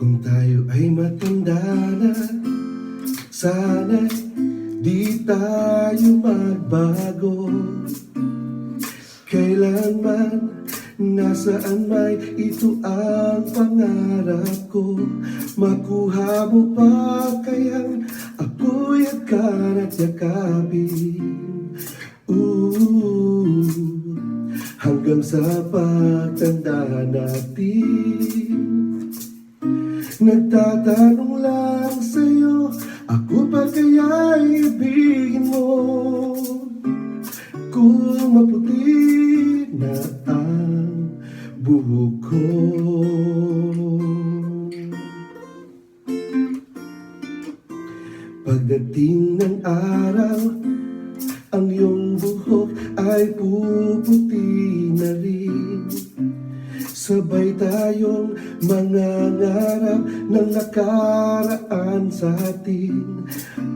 Kung tayo ay matanda na Sana di tayo magbago. Kailanman Nasaan may ito ang pangarap ko? Makuha mo pa kayang ako'y akan at yakapin. Ooh, hanggang sa pagtanda natin Nagtatanong lang sa'yo Ako pa kaya ibigin mo? Kung maputi na ang buhok ko. Pagdating ng araw Ang iyong buhok ay puputi na rin Sabay tayong mangangarap ng nakaraan sa atin.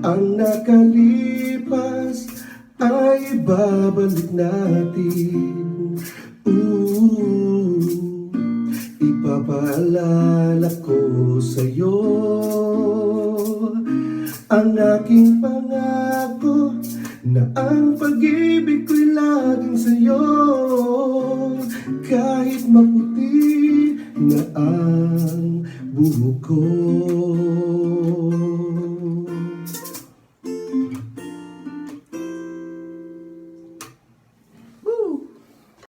Ang nakalipas ay babalik natin. Ooh, ipapaalala ko sa'yo Ang aking pangako na ang pag-ibig ko'y laging sa'yo na ang buhok ko.